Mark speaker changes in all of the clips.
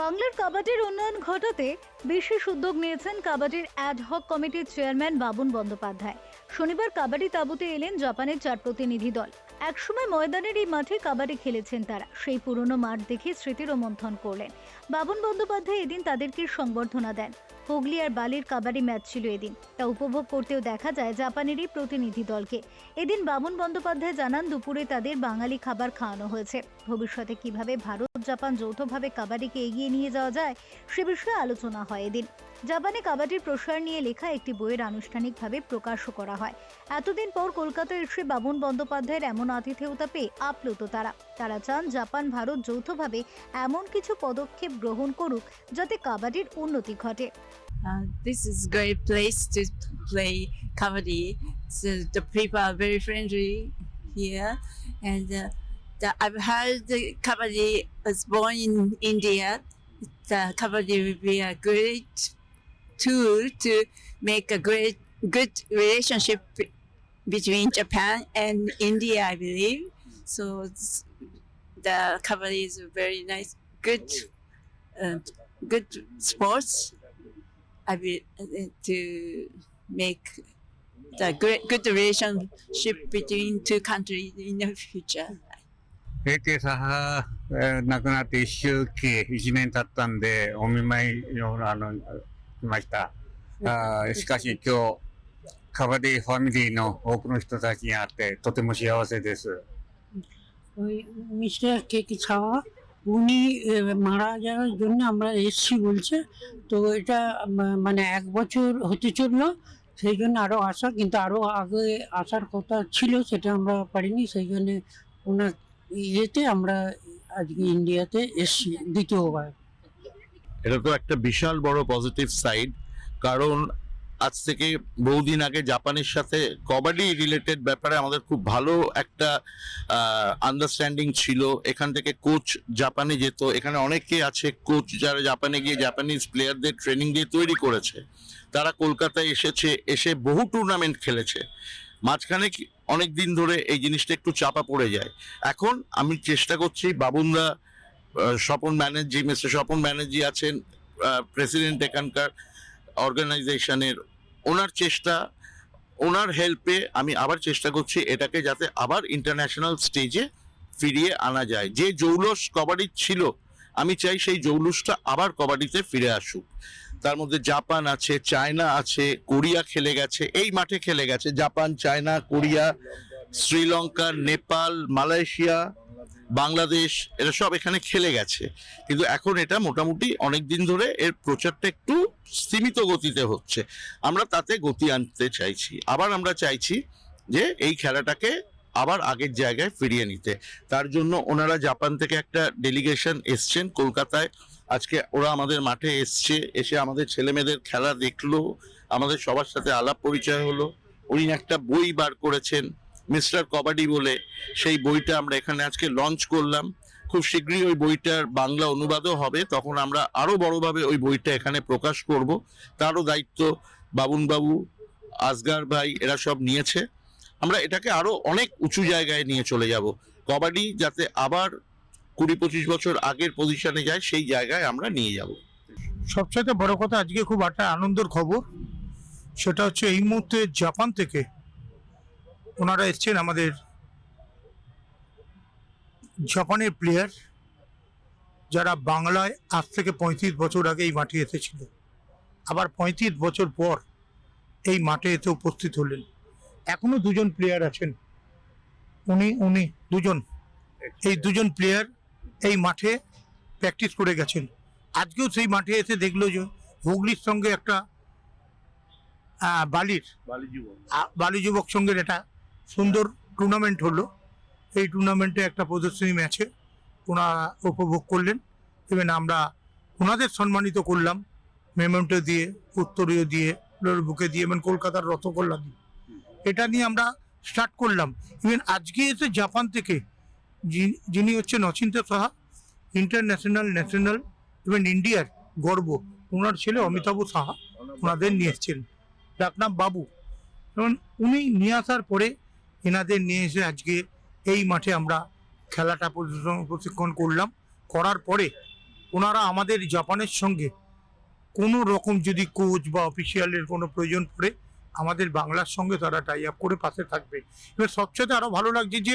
Speaker 1: বাংলার কাবাডির উন্নয়ন ঘটাতে বিশেষ উদ্যোগ নিয়েছেন কাবাডির অ্যাড হক কমিটির চেয়ারম্যান বাবুন বন্দ্যোপাধ্যায়। শনিবার কাবাডি তাঁবুতে এলেন জাপানের চার প্রতিনিধি দল। একসময় ময়দানের এই মাঠে কাবাডি খেলেছেন তারা। সেই পুরনো মাঠ দেখে স্মৃতির মন্থন করলেন। বাবুন বন্দ্যোপাধ্যায় এদিন তাদেরকে সংবর্ধনা দেন। হুগলি আর বালির কাবাডি ম্যাচ ছিল এদিন। তা উপভোগ করতেও দেখা যায় জাপানেরই প্রতিনিধি দলকে। এদিন বামন বন্দ্যোপাধ্যায় জানান, দুপুরে তাদের বাঙালি খাবার খাওয়ানো হয়েছে। ভবিষ্যতে কীভাবে ভারত জাপান যৌথভাবে কাবাডিকে এগিয়ে নিয়ে যাওয়া যায়, সে বিষয়ে আলোচনা হয় এদিন। জাপানে কাবাডির প্রসার নিয়ে লেখা একটি বইয়ের আনুষ্ঠানিকভাবে প্রকাশও করা হয় এতদিন পর কলকাতায় এসে বামন বন্দ্যোপাধ্যায়ের এমন আতিথেয়তা পেয়ে আপ্লুত তারা তারা চান জাপান ভারত যৌথভাবে এমন কিছু পদক্ষেপ গ্রহণ করুক যাতে কাবাডির উন্নতি ঘটে
Speaker 2: Uh, this is great place to play kabaddi. So the people are very friendly here, and uh, the, I've heard the kabaddi was born in India. The kabaddi will be a great tool to make a great good relationship be- between Japan and India, I believe. So it's- the kabaddi is a very nice, good, uh, good sports. I will uh, to make the great good relationship between two countries in the future.
Speaker 3: 平定さは亡くなって一周期1年経ったんでお見舞いをあの 来ましたあーしかし今日カバディファミリーの多くの人たちに会ってとても幸せです
Speaker 4: ওই mister কে কি ছাওয়া উনি আহ, মারা যাওয়ার জন্য আমরা এসছি বলছে তো এটা মা- মানে এক বছর হতে চললো সেই জন্য আরও আসা কিন্তু আরও আগে আসার কথা ছিল সেটা আমরা পারিনি সেই জন্য ওনার ইয়েতে আমরা আজকে ইন্ডিয়াতে এসছি দ্বিতীয়বার
Speaker 5: এটা তো একটা বিশাল বড় পজিটিভ সাইড কারণ আজ থেকে বহুদিন আগে জাপানের সাথে কবাডি রিলেটেড ব্যাপারে আমাদের খুব ভালো একটা আন্ডারস্ট্যান্ডিং ছিল। এখান থেকে কোচ জাপানে যেত। এখানে অনেকে আছে কোচ যারা জাপানে গিয়ে জাপানিজ প্লেয়ারদের ট্রেনিং দিয়ে তৈরি করেছে। তারা কলকাতায় এসেছে, এসে বহু টুর্নামেন্ট খেলেছে। মাঝখানে অনেক দিন ধরে এই জিনিসটা একটু চাপা পড়ে যায়। এখন আমি চেষ্টা করছি বাবুনদা স্বপন ব্যানার্জি, মিস্টার স্বপন ব্যানার্জি আছেন প্রেসিডেন্ট এখানকার অর্গানাইজেশনের। ওনার চেষ্টা, ওনার হেল্পে আমি আবার চেষ্টা করছি এটাকে যাতে আবার ইন্টারন্যাশনাল স্টেজে ফিরিয়ে আনা যায়। যে জৌলস কবাডি ছিল, আমি চাই সেই জৌলুসটা আবার কবাডিতে ফিরে আসুক। তার মধ্যে জাপান আছে, চায়না আছে, কোরিয়া খেলে গেছে, এই মাঠে খেলে গেছে। Japan, China, Korea, Sri Lanka, Nepal, Malaysia Bangladesh এরা সব এখানে খেলে গেছে। কিন্তু এখন এটা মোটামুটি অনেক দিন ধরে এর প্রচারটা একটু সীমিত গতিতে হচ্ছে। আমরা তাতে গতি আনতে চাইছি। আবার আমরা চাইছি যে এই খেলাটাকে আবার আগের জায়গায় ফিরিয়ে নিতে। তার জন্য ওনারা জাপান থেকে একটা ডেলিগেশন এসছেন কলকাতায়। আজকে ওরা আমাদের মাঠে এসছে, এসে আমাদের ছেলে মেয়েদের খেলা দেখল, আমাদের সবার সাথে আলাপ পরিচয় হলো। উনি একটা বই বার করেছেন। মিস্টার কবাডি বলে সেই বইটা আমরা এখানে আজকে লঞ্চ করলাম। খুব শীঘ্রই ওই বইটার বাংলা অনুবাদও হবে। তখন আমরা আরও বড়োভাবে ওই বইটা এখানে প্রকাশ করব। তারও দায়িত্ব বাবুন বাবু আসগার ভাই, এরা সব নিয়েছে। আমরা এটাকে আরও অনেক উঁচু জায়গায় নিয়ে চলে যাব। কবাডি যাতে আবার কুড়ি পঁচিশ বছর আগের পজিশনে যায়, সেই জায়গায় আমরা নিয়ে যাব।
Speaker 6: সবচাইতে বড় কথা আজকে খুব একটা আনন্দের খবর, সেটা হচ্ছে এই মুহূর্তে জাপান থেকে ওনারা এসছেন আমাদের জাপানের প্লেয়ার যারা বাংলায় আজ থেকে পঁয়ত্রিশ বছর আগে এই মাঠে এসেছিল। আবার পঁয়ত্রিশ বছর পর এই মাঠে এসে উপস্থিত হলেন। এখনও দুজন প্লেয়ার আছেন। উনি উনি দুজন। এই দুজন প্লেয়ার এই মাঠে প্র্যাকটিস করে গেছেন। আজকেও সেই মাঠে এসে দেখল যে হুগলির সঙ্গে একটা বালির বালি যুবক সঙ্গের একটা সুন্দর টুর্নামেন্ট হলো। এই টুর্নামেন্টে একটা প্রদর্শনী ম্যাচে ওনারা উপভোগ করলেন। এবং আমরা ওনাদের সম্মানিত করলাম। মেমেন্টো দিয়ে, উত্তরীয় দিয়ে বুকে দিয়ে এবং কলকাতার রথগোল্লা দিয়ে। এটা নিয়ে আমরা স্টার্ট করলাম। ইভেন আজকে এসে জাপান থেকে যিনি হচ্ছেন অচিন্তা সাহা ইন্টারন্যাশনাল ন্যাশনাল এবং ইন্ডিয়ার গর্ব। ওনার ছেলে অমিতাভ সাহা ওনাদের নিয়ে এসেছেন। ডাকনাম বাবু। এবং উনি নিয়ে আসার পরে এনাদের নিয়ে এসে আজকে এই মাঠে আমরা খেলাটা প্রশিক্ষণ করলাম। করার পরে ওনারা আমাদের জাপানের সঙ্গে কোনো রকম যদি কোচ বা অফিসিয়ালের কোনো প্রয়োজন পড়ে, আমাদের বাংলার সঙ্গে তারা টাই আপ করে পাশে থাকবে। এবার সবচেয়ে আরও ভালো লাগছে যে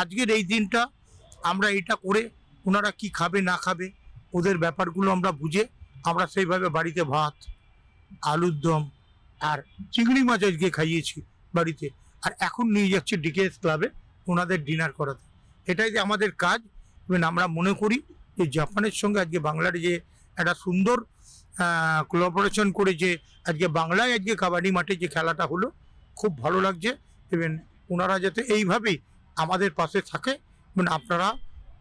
Speaker 6: আজকের এই দিনটা আমরা এটা করে ওনারা কি খাবে, না খাবে, ওদের ব্যাপারগুলো আমরা বুঝে আমরা সেইভাবে বাড়িতে ভাত, আলুর দম আর চিংড়ি মাছ আজকে খাইয়েছি বাড়িতে। আর এখন নিয়ে যাচ্ছে ডিকেএস ক্লাবে ওনাদের ডিনার করাতে। এটাই যে আমাদের কাজ। এবং আমরা মনে করি যে জাপানের সঙ্গে আজকে বাংলার যে একটা সুন্দর কোলাবোরেশন করে যে আজকে বাংলায় আজকে কাবাডি মাঠে যে খেলাটা হলো, খুব ভালো লাগছে। এবং ওনারা যাতে এইভাবেই আমাদের পাশে থাকে এবং আপনারা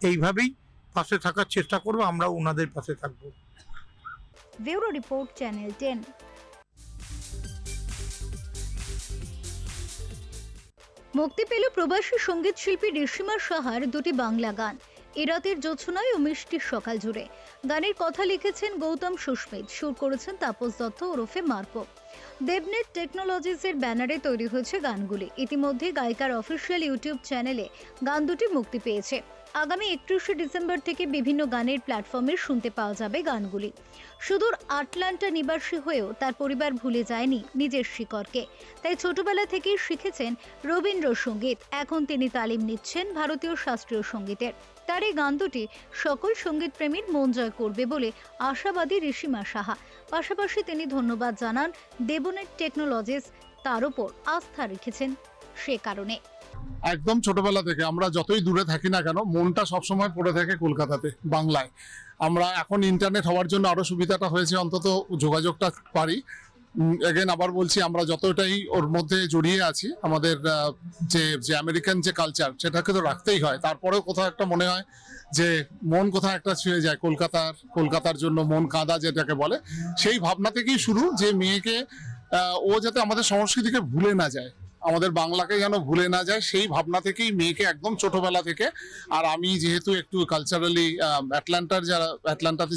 Speaker 6: এইভাবেই পাশে থাকার চেষ্টা করব আমরা ওনাদের পাশে থাকব।
Speaker 1: Bureau report channel ten. মুক্তি পেল প্রবাসী সংগীত শিল্পী ঋষিমা সাহার দুটি বাংলা গান, এ রাতের জোছনায় ও মিষ্টির সকাল জুড়ে। গানের কথা লিখেছেন গৌতম সুস্মিত, সুর করেছেন তাপস দত্ত ওরফে মার্কো দেবনেট টেকনোলজিসের ব্যানারে তৈরি হয়েছে গানগুলি। ইতিমধ্যে গায়িকার অফিসিয়াল ইউটিউব চ্যানেলে গান দুটি মুক্তি পেয়েছে। আগামী একত্রিশে ডিসেম্বর থেকে বিভিন্ন গানের প্ল্যাটফর্মে শুনতে পাওয়া যাবে গানগুলি। সুদূর আটলান্টা নিবাসী হয়েও তার পরিবার ভুলে যায়নি নিজের শিকড়কে। তাই ছোটবেলা থেকেই শিখেছেন রবীন্দ্রসঙ্গীত। এখন তিনি তালিম নিচ্ছেন ভারতীয় শাস্ত্রীয় সঙ্গীতের। তার এই গান দুটি সকল সংগীত প্রেমীর মন জয় করবে বলে আশাবাদী ঋষিমা সাহা। পাশাপাশি তিনি ধন্যবাদ জানান দেবনের টেকনোলজিস তার উপর আস্থা রেখেছেন সে কারণে।
Speaker 7: একদম ছোটবেলা থেকে আমরা যতই দূরে থাকি না কেন মনটা সবসময় পড়ে থাকে কলকাতাতে, বাংলায়। আমরা এখন ইন্টারনেট হওয়ার জন্য আরও সুবিধাটা হয়েছে, অন্তত যোগাযোগটা পারি। এগেন আবার বলছি, আমরা যতটাই ওর মধ্যে জড়িয়ে আছি, আমাদের যে যে আমেরিকান যে কালচার সেটাকে তো রাখতেই হয়। তারপরেও কোথাও একটা মনে হয় যে, মন কোথাও একটা ছুঁয়ে যায় কলকাতার কলকাতার জন্য মন কাঁদা যেটাকে বলে। সেই ভাবনা থেকেই শুরু যে, মেয়েকে ও যাতে আমাদের সংস্কৃতিকে ভুলে না যায়, আমাদের বাংলাকে যেন ভুলে না যায়, সেই ভাবনা থেকেই মেয়েকে একদম ছোটবেলা থেকে। আর আমি যেহেতু একটু কালচারালি অ্যাটলান্টার যারা অ্যাটলান্টাতে